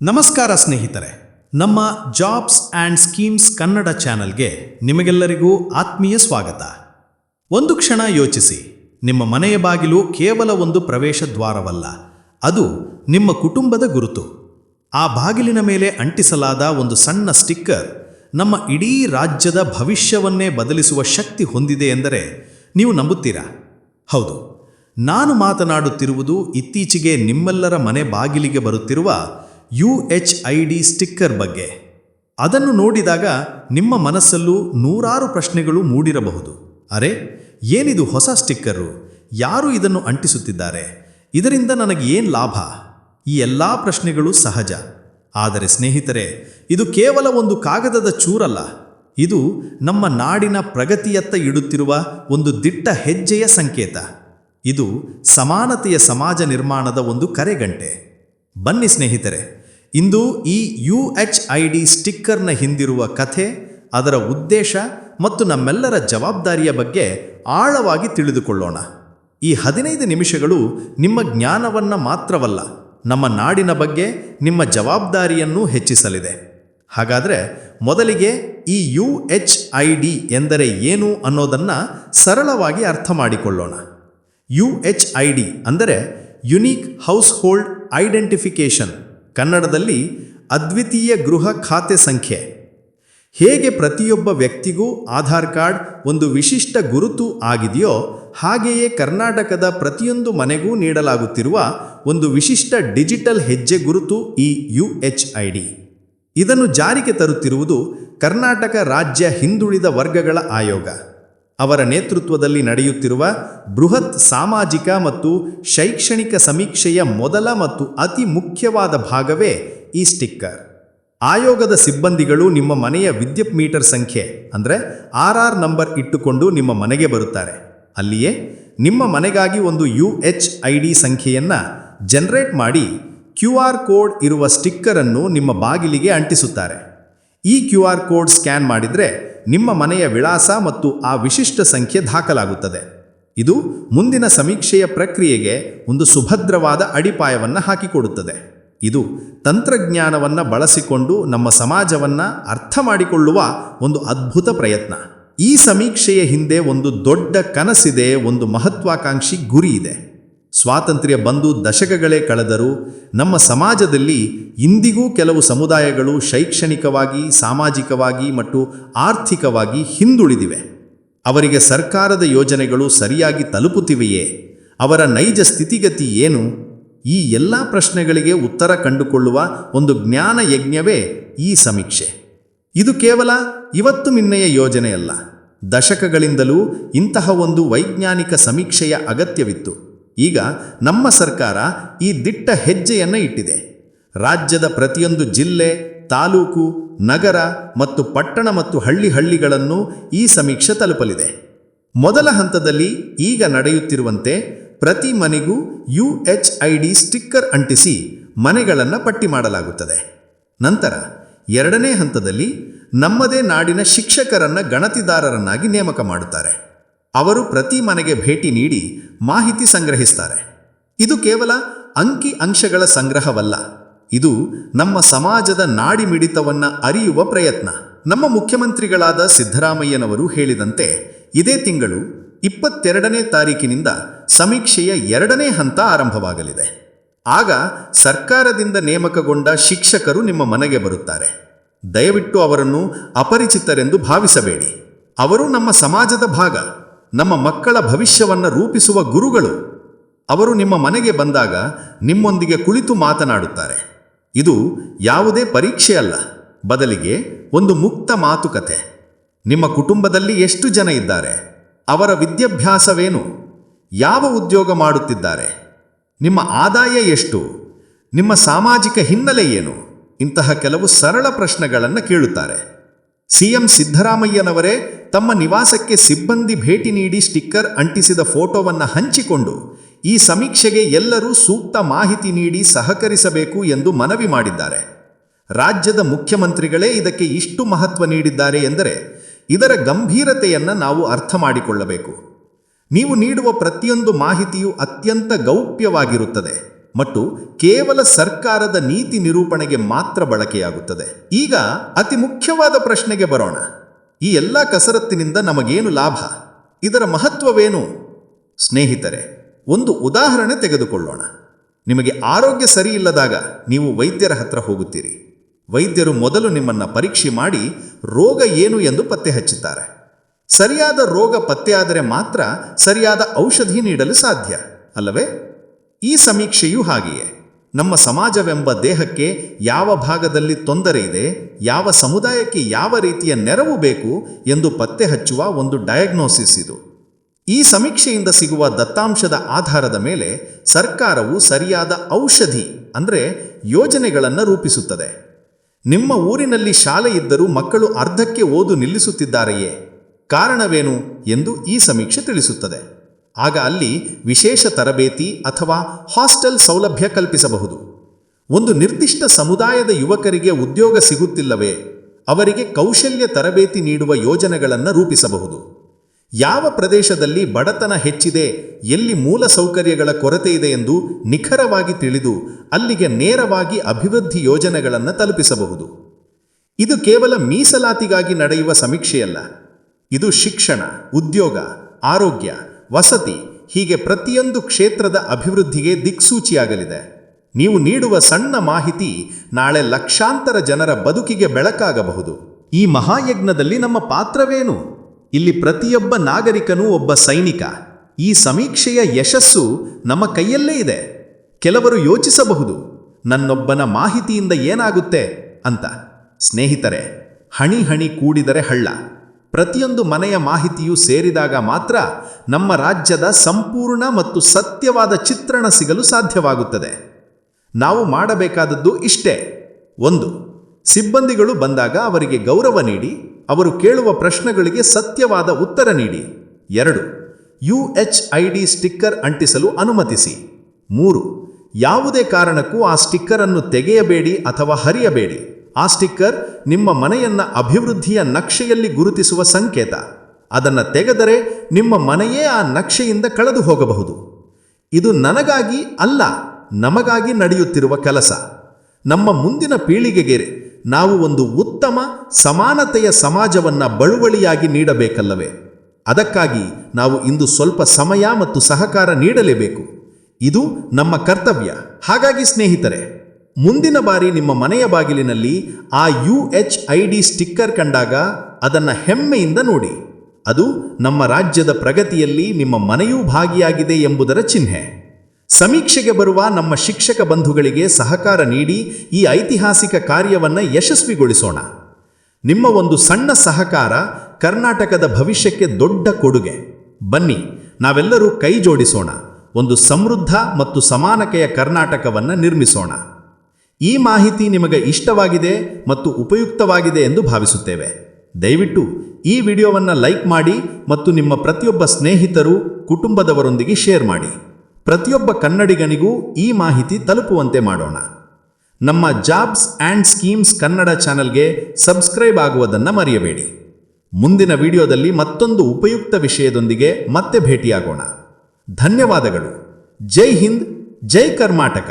ನಮಸ್ಕಾರ ಸ್ನೇಹಿತರೆ, ನಮ್ಮ ಜಾಬ್ಸ್ ಆ್ಯಂಡ್ ಸ್ಕೀಮ್ಸ್ ಕನ್ನಡ ಚಾನಲ್ಗೆ ನಿಮಗೆಲ್ಲರಿಗೂ ಆತ್ಮೀಯ ಸ್ವಾಗತ. ಒಂದು ಕ್ಷಣ ಯೋಚಿಸಿ, ನಿಮ್ಮ ಮನೆಯ ಬಾಗಿಲು ಕೇವಲ ಒಂದು ಪ್ರವೇಶ ದ್ವಾರವಲ್ಲ, ಅದು ನಿಮ್ಮ ಕುಟುಂಬದ ಗುರುತು. ಆ ಬಾಗಿಲಿನ ಮೇಲೆ ಅಂಟಿಸಲಾದ ಒಂದು ಸಣ್ಣ ಸ್ಟಿಕ್ಕರ್ ನಮ್ಮ ಇಡೀ ರಾಜ್ಯದ ಭವಿಷ್ಯವನ್ನೇ ಬದಲಿಸುವ ಶಕ್ತಿ ಹೊಂದಿದೆ ಎಂದರೆ ನೀವು ನಂಬುತ್ತೀರಾ? ಹೌದು, ನಾನು ಮಾತನಾಡುತ್ತಿರುವುದು ಇತ್ತೀಚೆಗೆ ನಿಮ್ಮೆಲ್ಲರ ಮನೆ ಬಾಗಿಲಿಗೆ ಬರುತ್ತಿರುವ U H I D sticker ಬಗ್ಗೆ. ಅದನ್ನು ನೋಡಿದಾಗ ನಿಮ್ಮ ಮನಸ್ಸಲ್ಲೂ ನೂರಾರು ಪ್ರಶ್ನೆಗಳು ಮೂಡಿರಬಹುದು. ಅರೆ, ಏನಿದು ಹೊಸ ಸ್ಟಿಕ್ಕರು? ಯಾರು ಇದನ್ನು ಅಂಟಿಸುತ್ತಿದ್ದಾರೆ? ಇದರಿಂದ ನನಗೆ ಏನು ಲಾಭ? ಈ ಎಲ್ಲ ಪ್ರಶ್ನೆಗಳು ಸಹಜ. ಆದರೆ ಸ್ನೇಹಿತರೆ, ಇದು ಕೇವಲ ಒಂದು ಕಾಗದದ ಚೂರಲ್ಲ. ಇದು ನಮ್ಮ ನಾಡಿನ ಪ್ರಗತಿಯತ್ತ ಇಡುತ್ತಿರುವ ಒಂದು ದಿಟ್ಟ ಹೆಜ್ಜೆಯ ಸಂಕೇತ. ಇದು ಸಮಾನತೆಯ ಸಮಾಜ ನಿರ್ಮಾಣದ ಒಂದು ಕರೆಗಂಟೆ. ಬನ್ನಿ ಸ್ನೇಹಿತರೆ ಇಂದು ಈ ಯು ಎಚ್ ಐ ಡಿ ಸ್ಟಿಕ್ಕರ್ನ ಹಿಂದಿರುವ ಕಥೆ, ಅದರ ಉದ್ದೇಶ ಮತ್ತು ನಮ್ಮೆಲ್ಲರ ಜವಾಬ್ದಾರಿಯ ಬಗ್ಗೆ ಆಳವಾಗಿ ತಿಳಿದುಕೊಳ್ಳೋಣ. ಈ ಹದಿನೈದು ನಿಮಿಷಗಳು ನಿಮ್ಮ ಜ್ಞಾನವನ್ನು ಮಾತ್ರವಲ್ಲ, ನಮ್ಮ ನಾಡಿನ ಬಗ್ಗೆ ನಿಮ್ಮ ಜವಾಬ್ದಾರಿಯನ್ನು ಹೆಚ್ಚಿಸಲಿದೆ. ಹಾಗಾದರೆ ಮೊದಲಿಗೆ ಈ ಯು ಎಚ್ ಐ ಡಿ ಎಂದರೆ ಏನು ಅನ್ನೋದನ್ನು ಸರಳವಾಗಿ ಅರ್ಥ ಮಾಡಿಕೊಳ್ಳೋಣ. ಯು ಎಚ್ ಐ ಡಿ ಅಂದರೆ ಯುನೀಕ್ ಹೌಸ್ ಹೋಲ್ಡ್ ಐಡೆಂಟಿಫಿಕೇಶನ್ ಕನ್ನಡದಲ್ಲಿ ಅದ್ವಿತೀಯ ಗೃಹ ಖಾತೆ ಸಂಖ್ಯೆ. ಹೇಗೆ ಪ್ರತಿಯೊಬ್ಬ ವ್ಯಕ್ತಿಗೂ ಆಧಾರ್ ಕಾರ್ಡ್ ಒಂದು ವಿಶಿಷ್ಟ ಗುರುತು ಆಗಿದೆಯೋ ಹಾಗೆಯೇ ಕರ್ನಾಟಕದ ಪ್ರತಿಯೊಂದು ಮನೆಗೂ ನೀಡಲಾಗುತ್ತಿರುವ ಒಂದು ವಿಶಿಷ್ಟ ಡಿಜಿಟಲ್ ಹೆಜ್ಜೆ ಗುರುತು ಈ ಯು ಎಚ್ ಐ ಡಿ. ಇದನ್ನು ಜಾರಿಗೆ ತರುತ್ತಿರುವುದು ಕರ್ನಾಟಕ ರಾಜ್ಯ ಹಿಂದುಳಿದ ವರ್ಗಗಳ ಆಯೋಗ. ಅವರ ನೇತೃತ್ವದಲ್ಲಿ ನಡೆಯುತ್ತಿರುವ ಬೃಹತ್ ಸಾಮಾಜಿಕ ಮತ್ತು ಶೈಕ್ಷಣಿಕ ಸಮೀಕ್ಷೆಯ ಮೊದಲ ಮತ್ತು ಅತಿ ಮುಖ್ಯವಾದ ಭಾಗವೇ ಈ ಸ್ಟಿಕ್ಕರ್. ಆಯೋಗದ ಸಿಬ್ಬಂದಿಗಳು ನಿಮ್ಮ ಮನೆಯ ವಿದ್ಯುತ್ ಮೀಟರ್ ಸಂಖ್ಯೆ, ಅಂದರೆ ಆರ್ ಆರ್ ನಂಬರ್ ಇಟ್ಟುಕೊಂಡು ನಿಮ್ಮ ಮನೆಗೆ ಬರುತ್ತಾರೆ. ಅಲ್ಲಿಯೇ ನಿಮ್ಮ ಮನೆಗಾಗಿ ಒಂದು ಯು ಎಚ್ ಐ ಡಿ ಸಂಖ್ಯೆಯನ್ನು ಜನರೇಟ್ ಮಾಡಿ ಕ್ಯೂ ಆರ್ ಕೋಡ್ ಇರುವ ಸ್ಟಿಕ್ಕರನ್ನು ನಿಮ್ಮ ಬಾಗಿಲಿಗೆ ಅಂಟಿಸುತ್ತಾರೆ. ಈ ಕ್ಯೂ ಆರ್ ಕೋಡ್ ಸ್ಕ್ಯಾನ್ ಮಾಡಿದರೆ ನಿಮ್ಮ ಮನೆಯ ವಿಳಾಸ ಮತ್ತು ಆ ವಿಶಿಷ್ಟ ಸಂಖ್ಯೆ ದಾಖಲಾಗುತ್ತದೆ. ಇದು ಮುಂದಿನ ಸಮೀಕ್ಷೆಯ ಪ್ರಕ್ರಿಯೆಗೆ ಒಂದು ಸುಭದ್ರವಾದ ಅಡಿಪಾಯವನ್ನು ಹಾಕಿಕೊಡುತ್ತದೆ. ಇದು ತಂತ್ರಜ್ಞಾನವನ್ನು ಬಳಸಿಕೊಂಡು ನಮ್ಮ ಸಮಾಜವನ್ನು ಅರ್ಥ ಮಾಡಿಕೊಳ್ಳುವ ಒಂದು ಅದ್ಭುತ ಪ್ರಯತ್ನ. ಈ ಸಮೀಕ್ಷೆಯ ಹಿಂದೆ ಒಂದು ದೊಡ್ಡ ಕನಸಿದೆ, ಒಂದು ಮಹತ್ವಾಕಾಂಕ್ಷಿ ಗುರಿ ಇದೆ. ಸ್ವಾತಂತ್ರ್ಯ ಬಂದು ದಶಕಗಳೇ ಕಳೆದರೂ ನಮ್ಮ ಸಮಾಜದಲ್ಲಿ ಇಂದಿಗೂ ಕೆಲವು ಸಮುದಾಯಗಳು ಶೈಕ್ಷಣಿಕವಾಗಿ, ಸಾಮಾಜಿಕವಾಗಿ ಮತ್ತು ಆರ್ಥಿಕವಾಗಿ ಹಿಂದುಳಿದಿವೆ. ಅವರಿಗೆ ಸರ್ಕಾರದ ಯೋಜನೆಗಳು ಸರಿಯಾಗಿ ತಲುಪುತ್ತಿವೆಯೇ? ಅವರ ನೈಜ ಸ್ಥಿತಿಗತಿ ಏನು? ಈ ಎಲ್ಲ ಪ್ರಶ್ನೆಗಳಿಗೆ ಉತ್ತರ ಕಂಡುಕೊಳ್ಳುವ ಒಂದು ಜ್ಞಾನ ಯಜ್ಞವೇ ಈ ಸಮೀಕ್ಷೆ. ಇದು ಕೇವಲ ಇವತ್ತು ನಿನ್ನೆಯ ಯೋಜನೆಯಲ್ಲ. ದಶಕಗಳಿಂದಲೂ ಇಂತಹ ಒಂದು ವೈಜ್ಞಾನಿಕ ಸಮೀಕ್ಷೆಯ ಅಗತ್ಯವಿತ್ತು. ಈಗ ನಮ್ಮ ಸರ್ಕಾರ ಈ ದಿಟ್ಟ ಹೆಜ್ಜೆಯನ್ನು ಇಟ್ಟಿದೆ. ರಾಜ್ಯದ ಪ್ರತಿಯೊಂದು ಜಿಲ್ಲೆ, ತಾಲೂಕು, ನಗರ ಮತ್ತು ಪಟ್ಟಣ ಮತ್ತು ಹಳ್ಳಿ ಹಳ್ಳಿಗಳನ್ನು ಈ ಸಮೀಕ್ಷೆ ತಲುಪಲಿದೆ. ಮೊದಲ ಹಂತದಲ್ಲಿ ಈಗ ನಡೆಯುತ್ತಿರುವಂತೆ ಪ್ರತಿ ಮನೆಗೂ U H I D sticker ಅಂಟಿಸಿ ಮನೆಗಳನ್ನು ಪಟ್ಟಿ ಮಾಡಲಾಗುತ್ತದೆ. ನಂತರ ಎರಡನೇ ಹಂತದಲ್ಲಿ ನಮ್ಮದೇ ನಾಡಿನ ಶಿಕ್ಷಕರನ್ನು ಗಣತಿದಾರರನ್ನಾಗಿ ನೇಮಕ ಮಾಡುತ್ತಾರೆ. ಅವರು ಪ್ರತಿ ಮನೆಗೆ ಭೇಟಿ ನೀಡಿ ಮಾಹಿತಿ ಸಂಗ್ರಹಿಸ್ತಾರೆ. ಇದು ಕೇವಲ ಅಂಕಿ ಅಂಶಗಳ ಸಂಗ್ರಹವಲ್ಲ. ಇದು ನಮ್ಮ ಸಮಾಜದ ನಾಡಿಮಿಡಿತವನ್ನು ಅರಿಯುವ ಪ್ರಯತ್ನ. ನಮ್ಮ ಮುಖ್ಯಮಂತ್ರಿಗಳಾದ ಸಿದ್ದರಾಮಯ್ಯನವರು ಹೇಳಿದಂತೆ, ಇದೇ ತಿಂಗಳು ಇಪ್ಪತ್ತೆರಡನೇ ತಾರೀಕಿನಿಂದ ಸಮೀಕ್ಷೆಯ ಎರಡನೇ ಹಂತ ಆರಂಭವಾಗಲಿದೆ. ಆಗ ಸರ್ಕಾರದಿಂದ ನೇಮಕಗೊಂಡ ಶಿಕ್ಷಕರು ನಿಮ್ಮ ಮನೆಗೆ ಬರುತ್ತಾರೆ. ದಯವಿಟ್ಟು ಅವರನ್ನು ಅಪರಿಚಿತರೆಂದು ಭಾವಿಸಬೇಡಿ. ಅವರು ನಮ್ಮ ಸಮಾಜದ ಭಾಗ. ನಮ್ಮ ಮಕ್ಕಳ ಭವಿಷ್ಯವನ್ನು ರೂಪಿಸುವ ಗುರುಗಳು. ಅವರು ನಿಮ್ಮ ಮನೆಗೆ ಬಂದಾಗ ನಿಮ್ಮೊಂದಿಗೆ ಕುಳಿತು ಮಾತನಾಡುತ್ತಾರೆ. ಇದು ಯಾವುದೇ ಪರೀಕ್ಷೆಯಲ್ಲ ಬದಲಿಗೆ ಒಂದು ಮುಕ್ತ ಮಾತುಕತೆ. ನಿಮ್ಮ ಕುಟುಂಬದಲ್ಲಿ ಎಷ್ಟು ಜನ ಇದ್ದಾರೆ? ಅವರ ವಿದ್ಯಾಭ್ಯಾಸವೇನು? ಯಾವ ಉದ್ಯೋಗ ಮಾಡುತ್ತಿದ್ದಾರೆ? ನಿಮ್ಮ ಆದಾಯ ಎಷ್ಟು? ನಿಮ್ಮ ಸಾಮಾಜಿಕ ಹಿನ್ನೆಲೆ ಏನು? ಇಂತಹ ಕೆಲವು ಸರಳ ಪ್ರಶ್ನೆಗಳನ್ನು ಕೇಳುತ್ತಾರೆ. ಸಿಎಂ ಸಿದ್ದರಾಮಯ್ಯನವರೇ ತಮ್ಮ ನಿವಾಸಕ್ಕೆ ಸಿಬ್ಬಂದಿ ಭೇಟಿ ನೀಡಿ ಸ್ಟಿಕ್ಕರ್ ಅಂಟಿಸಿದ ಫೋಟೋವನ್ನು ಹಂಚಿಕೊಂಡು, ಈ ಸಮೀಕ್ಷೆಗೆ ಎಲ್ಲರೂ ಸೂಕ್ತ ಮಾಹಿತಿ ನೀಡಿ ಸಹಕರಿಸಬೇಕು ಎಂದು ಮನವಿ ಮಾಡಿದ್ದಾರೆ. ರಾಜ್ಯದ ಮುಖ್ಯಮಂತ್ರಿಗಳೇ ಇದಕ್ಕೆ ಇಷ್ಟು ಮಹತ್ವ ನೀಡಿದ್ದಾರೆ ಎಂದರೆ, ಇದರ ಗಂಭೀರತೆಯನ್ನು ನಾವು ಅರ್ಥ ಮಾಡಿಕೊಳ್ಳಬೇಕು. ನೀವು ನೀಡುವ ಪ್ರತಿಯೊಂದು ಮಾಹಿತಿಯು ಅತ್ಯಂತ ಗೌಪ್ಯವಾಗಿರುತ್ತದೆ. ಮತ್ತು ಕೇವಲ ಸರ್ಕಾರದ ನೀತಿ ನಿರೂಪಣೆಗೆ ಮಾತ್ರ ಬಳಕೆಯಾಗುತ್ತದೆ. ಈಗ ಅತಿ ಮುಖ್ಯವಾದ ಪ್ರಶ್ನೆಗೆ ಬರೋಣ. ಈ ಎಲ್ಲ ಕಸರತ್ತಿನಿಂದ ನಮಗೇನು ಲಾಭ? ಇದರ ಮಹತ್ವವೇನು? ಸ್ನೇಹಿತರೆ, ಒಂದು ಉದಾಹರಣೆ ತೆಗೆದುಕೊಳ್ಳೋಣ. ನಿಮಗೆ ಆರೋಗ್ಯ ಸರಿಯಿಲ್ಲದಾಗ ನೀವು ವೈದ್ಯರ ಹತ್ರ ಹೋಗುತ್ತೀರಿ. ವೈದ್ಯರು ಮೊದಲು ನಿಮ್ಮನ್ನ ಪರೀಕ್ಷೆ ಮಾಡಿ ರೋಗ ಏನು ಎಂದು ಪತ್ತೆ ಹಚ್ಚುತ್ತಾರೆ. ಸರಿಯಾದ ರೋಗ ಪತ್ತೆಯಾದರೆ ಮಾತ್ರ ಸರಿಯಾದ ಔಷಧಿ ನೀಡಲು ಸಾಧ್ಯ, ಅಲ್ಲವೇ? ಈ ಸಮೀಕ್ಷೆಯೂ ಹಾಗೆಯೇ. ನಮ್ಮ ಸಮಾಜವೆಂಬ ದೇಹಕ್ಕೆ ಯಾವ ಭಾಗದಲ್ಲಿ ತೊಂದರೆ ಇದೆ, ಯಾವ ಸಮುದಾಯಕ್ಕೆ ಯಾವ ರೀತಿಯ ನೆರವು ಬೇಕು ಎಂದು ಪತ್ತೆ ಹಚ್ಚುವ ಒಂದು ಡಯಾಗ್ನೋಸಿಸ್ ಇದು. ಈ ಸಮೀಕ್ಷೆಯಿಂದ ಸಿಗುವ ದತ್ತಾಂಶದ ಆಧಾರದ ಮೇಲೆ ಸರ್ಕಾರವು ಸರಿಯಾದ ಔಷಧಿ, ಅಂದರೆ ಯೋಜನೆಗಳನ್ನು ರೂಪಿಸುತ್ತದೆ. ನಿಮ್ಮ ಊರಿನಲ್ಲಿ ಶಾಲೆ ಇದ್ದರೂ ಮಕ್ಕಳು ಅರ್ಧಕ್ಕೆ ಓದು ನಿಲ್ಲಿಸುತ್ತಿದ್ದಾರೆಯೇ? ಕಾರಣವೇನು ಎಂದು ಈ ಸಮೀಕ್ಷೆ ತಿಳಿಸುತ್ತದೆ. ಆಗ ಅಲ್ಲಿ ವಿಶೇಷ ತರಬೇತಿ ಅಥವಾ ಹಾಸ್ಟೆಲ್ ಸೌಲಭ್ಯ ಕಲ್ಪಿಸಬಹುದು. ಒಂದು ನಿರ್ದಿಷ್ಟ ಸಮುದಾಯದ ಯುವಕರಿಗೆ ಉದ್ಯೋಗ ಸಿಗುತ್ತಿಲ್ಲವೇ, ಅವರಿಗೆ ಕೌಶಲ್ಯ ತರಬೇತಿ ನೀಡುವ ಯೋಜನೆಗಳನ್ನು ರೂಪಿಸಬಹುದು. ಯಾವ ಪ್ರದೇಶದಲ್ಲಿ ಬಡತನ ಹೆಚ್ಚಿದೆ, ಎಲ್ಲಿ ಮೂಲ ಸೌಕರ್ಯಗಳ ಕೊರತೆ ಇದೆ ಎಂದು ನಿಖರವಾಗಿ ತಿಳಿದು ಅಲ್ಲಿಗೆ ನೇರವಾಗಿ ಅಭಿವೃದ್ಧಿ ಯೋಜನೆಗಳನ್ನು ತಲುಪಿಸಬಹುದು. ಇದು ಕೇವಲ ಮೀಸಲಾತಿಗಾಗಿ ನಡೆಯುವ ಸಮೀಕ್ಷೆಯಲ್ಲ, ಇದು ಶಿಕ್ಷಣ, ಉದ್ಯೋಗ, ಆರೋಗ್ಯ ವಸತಿ ಹೀಗೆ ಪ್ರತಿಯೊಂದು ಕ್ಷೇತ್ರದ ಅಭಿವೃದ್ಧಿಗೆ ದಿಕ್ಸೂಚಿಯಾಗಲಿದೆ. ನೀವು ನೀಡುವ ಸಣ್ಣ ಮಾಹಿತಿ ನಾಳೆ ಲಕ್ಷಾಂತರ ಜನರ ಬದುಕಿಗೆ ಬೆಳಕಾಗಬಹುದು. ಈ ಮಹಾಯಜ್ಞದಲ್ಲಿ ನಮ್ಮ ಪಾತ್ರವೇನು? ಇಲ್ಲಿ ಪ್ರತಿಯೊಬ್ಬ ನಾಗರಿಕನೂ ಒಬ್ಬ ಸೈನಿಕ. ಈ ಸಮೀಕ್ಷೆಯ ಯಶಸ್ಸು ನಮ್ಮ ಕೈಯಲ್ಲೇ ಇದೆ. ಕೆಲವರು ಯೋಚಿಸಬಹುದು, ನನ್ನೊಬ್ಬನ ಮಾಹಿತಿಯಿಂದ ಏನಾಗುತ್ತೆ ಅಂತ. ಸ್ನೇಹಿತರೆ, ಹಣಿ ಹಣಿ ಕೂಡಿದರೆ ಹಳ್ಳ. ಪ್ರತಿಯೊಂದು ಮನೆಯ ಮಾಹಿತಿಯು ಸೇರಿದಾಗ ಮಾತ್ರ ನಮ್ಮ ರಾಜ್ಯದ ಸಂಪೂರ್ಣ ಮತ್ತು ಸತ್ಯವಾದ ಚಿತ್ರಣ ಸಿಗಲು ಸಾಧ್ಯವಾಗುತ್ತದೆ. ನಾವು ಮಾಡಬೇಕಾದದ್ದು ಇಷ್ಟೇ. ಒಂದು, ಸಿಬ್ಬಂದಿಗಳು ಬಂದಾಗ ಅವರಿಗೆ ಗೌರವ ನೀಡಿ, ಅವರು ಕೇಳುವ ಪ್ರಶ್ನೆಗಳಿಗೆ ಸತ್ಯವಾದ ಉತ್ತರ ನೀಡಿ. ಎರಡು, U H I D sticker ಅಂಟಿಸಲು ಅನುಮತಿಸಿ. ಮೂರು, ಯಾವುದೇ ಕಾರಣಕ್ಕೂ ಆ ಸ್ಟಿಕ್ಕರನ್ನು ತೆಗೆಯಬೇಡಿ ಅಥವಾ ಹರಿಯಬೇಡಿ. ಆ ಸ್ಟಿಕ್ಕರ್ ನಿಮ್ಮ ಮನೆಯನ್ನು ಅಭಿವೃದ್ಧಿಯ ನಕ್ಷೆಯಲ್ಲಿ ಗುರುತಿಸುವ ಸಂಕೇತ. ಅದನ್ನು ತೆಗೆದರೆ ನಿಮ್ಮ ಮನೆಯೇ ಆ ನಕ್ಷೆಯಿಂದ ಕಳೆದು ಹೋಗಬಹುದು. ಇದು ನನಗಾಗಿ ಅಲ್ಲ, ನಮಗಾಗಿ ನಡೆಯುತ್ತಿರುವ ಕೆಲಸ. ನಮ್ಮ ಮುಂದಿನ ಪೀಳಿಗೆಗೆ ನಾವು ಒಂದು ಉತ್ತಮ, ಸಮಾನತೆಯ ಸಮಾಜವನ್ನ ಬಳುವಳಿಯಾಗಿ ನೀಡಬೇಕಲ್ಲವೇ? ಅದಕ್ಕಾಗಿ ನಾವು ಇಂದು ಸ್ವಲ್ಪ ಸಮಯ ಮತ್ತು ಸಹಕಾರ ನೀಡಲೇಬೇಕು. ಇದು ನಮ್ಮ ಕರ್ತವ್ಯ. ಹಾಗಾಗಿ ಸ್ನೇಹಿತರೆ ಮುಂದಿನ ಬಾರಿ ನಿಮ್ಮ ಮನೆಯ ಬಾಗಿಲಿನಲ್ಲಿ ಆ U H I D sticker ಕಂಡಾಗ ಅದನ್ನು ಹೆಮ್ಮೆಯಿಂದ ನೋಡಿ. ಅದು ನಮ್ಮ ರಾಜ್ಯದ ಪ್ರಗತಿಯಲ್ಲಿ ನಿಮ್ಮ ಮನೆಯೂ ಭಾಗಿಯಾಗಿದೆ ಎಂಬುದರ ಚಿಹ್ನೆ. ಸಮೀಕ್ಷೆಗೆ ಬರುವ ನಮ್ಮ ಶಿಕ್ಷಕ ಬಂಧುಗಳಿಗೆ ಸಹಕಾರ ನೀಡಿ ಈ ಐತಿಹಾಸಿಕ ಕಾರ್ಯವನ್ನು ಯಶಸ್ವಿಗೊಳಿಸೋಣ. ನಿಮ್ಮ ಒಂದು ಸಣ್ಣ ಸಹಕಾರ ಕರ್ನಾಟಕದ ಭವಿಷ್ಯಕ್ಕೆ ದೊಡ್ಡ ಕೊಡುಗೆ. ಬನ್ನಿ, ನಾವೆಲ್ಲರೂ ಕೈ ಜೋಡಿಸೋಣ ಒಂದು ಸಮೃದ್ಧ ಮತ್ತು ಸಮಾನತೆಯ ಕರ್ನಾಟಕವನ್ನು ನಿರ್ಮಿಸೋಣ. ಈ ಮಾಹಿತಿ ನಿಮಗೆ ಇಷ್ಟವಾಗಿದೆ ಮತ್ತು ಉಪಯುಕ್ತವಾಗಿದೆ ಎಂದು ಭಾವಿಸುತ್ತೇವೆ. ದಯವಿಟ್ಟು ಈ ವಿಡಿಯೋವನ್ನು ಲೈಕ್ ಮಾಡಿ ಮತ್ತು ನಿಮ್ಮ ಪ್ರತಿಯೊಬ್ಬ ಸ್ನೇಹಿತರು, ಕುಟುಂಬದವರೊಂದಿಗೆ ಶೇರ್ ಮಾಡಿ. ಪ್ರತಿಯೊಬ್ಬ ಕನ್ನಡಿಗನಿಗೂ ಈ ಮಾಹಿತಿ ತಲುಪುವಂತೆ ಮಾಡೋಣ. ನಮ್ಮ ಜಾಬ್ಸ್ ಆ್ಯಂಡ್ ಸ್ಕೀಮ್ಸ್ ಕನ್ನಡ ಚಾನಲ್ಗೆ ಸಬ್ಸ್ಕ್ರೈಬ್ ಆಗುವುದನ್ನು ಮರೆಯಬೇಡಿ. ಮುಂದಿನ ವಿಡಿಯೋದಲ್ಲಿ ಮತ್ತೊಂದು ಉಪಯುಕ್ತ ವಿಷಯದೊಂದಿಗೆ ಮತ್ತೆ ಭೇಟಿಯಾಗೋಣ. ಧನ್ಯವಾದಗಳು. ಜೈ ಹಿಂದ್, ಜೈ ಕರ್ನಾಟಕ.